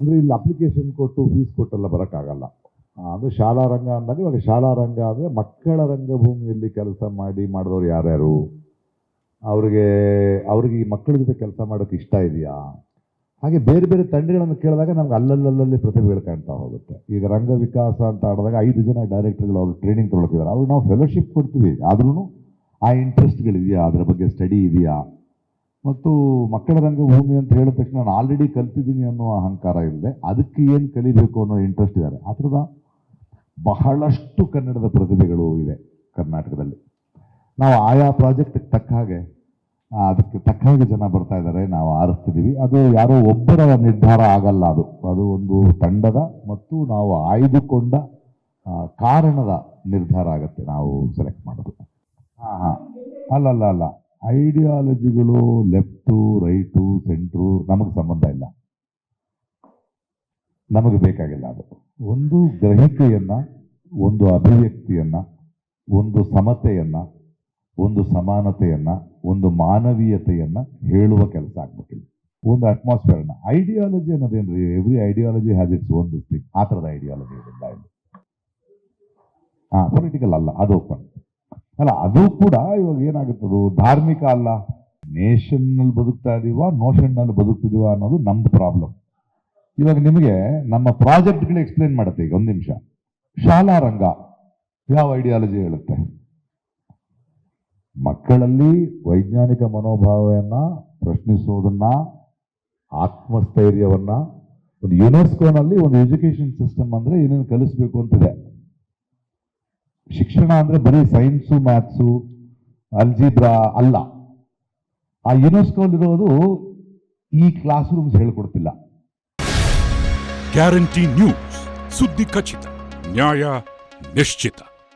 ಅಂದರೆ ಇಲ್ಲಿ ಅಪ್ಲಿಕೇಶನ್ ಕೊಟ್ಟು ಫೀಸ್ ಕೊಟ್ಟೆಲ್ಲ ಬರೋಕ್ಕಾಗಲ್ಲ. ಅದು ಶಾಲಾ ರಂಗ ಅಂದಾಗ ಇವಾಗ ಶಾಲಾ ರಂಗ ಅಂದರೆ ಮಕ್ಕಳ ರಂಗಭೂಮಿಯಲ್ಲಿ ಕೆಲಸ ಮಾಡಿ ಮಾಡಿದವರು ಯಾರ್ಯಾರು? ಅವ್ರಿಗೆ ಅವ್ರಿಗೆ ಈ ಮಕ್ಕಳ ಜೊತೆ ಕೆಲಸ ಮಾಡೋಕೆ ಇಷ್ಟ ಇದೆಯಾ? ಹಾಗೆ ಬೇರೆ ಬೇರೆ ತಂಡಗಳನ್ನು ಕೇಳಿದಾಗ ನಮ್ಗೆ ಅಲ್ಲಲ್ಲಲ್ಲಿ ಪ್ರತಿಭೆಗಳು ಕಾಣ್ತಾ ಹೋಗುತ್ತೆ. ಈಗ ರಂಗ ವಿಕಾಸ ಅಂತ ಆಡಿದಾಗ ಐದು ಜನ ಡೈರೆಕ್ಟರ್ಗಳು ಅವರು ಟ್ರೈನಿಂಗ್ ತೊಗೊಳ್ತಿದ್ದಾರೆ. ಅವ್ರು ನಾವು ಫೆಲೋಶಿಪ್ ಕೊಡ್ತೀವಿ. ಆದ್ರೂ ಆ ಇಂಟ್ರೆಸ್ಟ್ಗಳಿದೆಯಾ ಅದರ ಬಗ್ಗೆ ಸ್ಟಡಿ ಇದೆಯಾ? ಮತ್ತು ಮಕ್ಕಳ ರಂಗಭೂಮಿ ಅಂತ ಹೇಳಿದ ತಕ್ಷಣ ನಾನು ಆಲ್ರೆಡಿ ಕಲ್ತಿದ್ದೀನಿ ಅನ್ನೋ ಅಹಂಕಾರ ಇಲ್ಲದೆ ಅದಕ್ಕೆ ಏನು ಕಲಿಬೇಕು ಅನ್ನೋ ಇಂಟ್ರೆಸ್ಟ್ ಇದ್ದಾರೆ. ಆ ಥರದ ಬಹಳಷ್ಟು ಕನ್ನಡದ ಪ್ರತಿಭೆಗಳು ಇದೆ ಕರ್ನಾಟಕದಲ್ಲಿ. ನಾವು ಆಯಾ ಪ್ರಾಜೆಕ್ಟ್ ತಕ್ಕ ಹಾಗೆ ಅದಕ್ಕೆ ತಕ್ಕ ಹಾಗೆ ಜನ ಬರ್ತಾ ಇದ್ದಾರೆ, ನಾವು ಆರಿಸ್ತಿದ್ದೀವಿ. ಅದು ಯಾರೋ ಒಬ್ಬರ ನಿರ್ಧಾರ ಆಗಲ್ಲ ಅದು. ಅದು ಒಂದು ತಂಡದ ಮತ್ತು ನಾವು ಆಯ್ದುಕೊಂಡ ಕಾರಣದ ನಿರ್ಧಾರ ಆಗುತ್ತೆ ನಾವು ಸೆಲೆಕ್ಟ್ ಮಾಡೋದು. ಹಾಂ ಹಾಂ. ಅಲ್ಲ ಅಲ್ಲ ಅಲ್ಲ ಐಡಿಯಾಲಜಿಗಳು ಲೆಫ್ಟು, ರೈಟು, ಸೆಂಟ್ರು ನಮಗೆ ಸಂಬಂಧ ಇಲ್ಲ. ನಮಗೆ ಬೇಕಾಗಿಲ್ಲ ಅದು. ಒಂದು ಗ್ರಹಿಕೆಯನ್ನ, ಒಂದು ಅಭಿವ್ಯಕ್ತಿಯನ್ನ, ಒಂದು ಸಮತೆಯನ್ನು, ಒಂದು ಸಮಾನತೆಯನ್ನು, ಒಂದು ಮಾನವೀಯತೆಯನ್ನು ಹೇಳುವ ಕೆಲಸ ಆಗ್ಬೇಕಿಲ್ಲ ಒಂದು ಅಟ್ಮಾಸ್ಫಿಯರ್ನ ideology ಅನ್ನೋದೇನ್ರಿ? Every ideology has its own this thing ಆ ಥರದ ಐಡಿಯಾಲಜಿ ಇಲ್ಲಿ. ಹಾ ಪೊಲಿಟಿಕಲ್ ಅಲ್ಲ. ಅದು open. ಅಲ್ಲ, ಅದು ಕೂಡ ಇವಾಗ ಏನಾಗುತ್ತದು? ಧಾರ್ಮಿಕ ಅಲ್ಲ. ನೇಷನ್ನಲ್ಲಿ ಬದುಕ್ತಾ ಇದೀವ, ನೋಷನ್ನಲ್ಲಿ ಬದುಕ್ತಿದೀವ ಅನ್ನೋದು ನಮ್ದು ಪ್ರಾಬ್ಲಮ್ ಇವಾಗ ನಿಮಗೆ ನಮ್ಮ ಪ್ರಾಜೆಕ್ಟ್ಗಳು ಎಕ್ಸ್ಪ್ಲೇನ್ ಮಾಡುತ್ತೆ ಈಗ, ಒಂದು ನಿಮಿಷ. ಶಾಲಾ ರಂಗ, ಯಾವ ಐಡಿಯಾಲಜಿ ಹೇಳುತ್ತೆ? ಮಕ್ಕಳಲ್ಲಿ ವೈಜ್ಞಾನಿಕ ಮನೋಭಾವವನ್ನ ಪ್ರಶ್ನಿಸೋದನ್ನ, ಆತ್ಮಸ್ಥೈರ್ಯವನ್ನ, ಒಂದು ಯುನೆಸ್ಕೋನಲ್ಲಿ ಒಂದು ಎಜುಕೇಶನ್ ಸಿಸ್ಟಮ್ ಅಂದ್ರೆ ಏನೇನು ಕಲಿಸ್ಬೇಕು ಅಂತಿದೆ ಶಿಕ್ಷಣ ಅಂದ್ರೆ ಬರೀ ಸೈನ್ಸು ಮ್ಯಾಥ್ಸು ಅಲ್ಜಿಬ್ರಾ ಅಲ್ಲ. ಆ ಯುನೆಸ್ಕೋಲಿರೋದು ಈ ಕ್ಲಾಸ್ ರೂಮ್ಸ್ ಹೇಳ್ಕೊಡ್ತಿಲ್ಲ. ಗ್ಯಾರಂಟಿ ನ್ಯೂಸ್ ಸುದ್ದಿ ಖಚಿತ, ನ್ಯಾಯ ನಿಶ್ಚಿತ.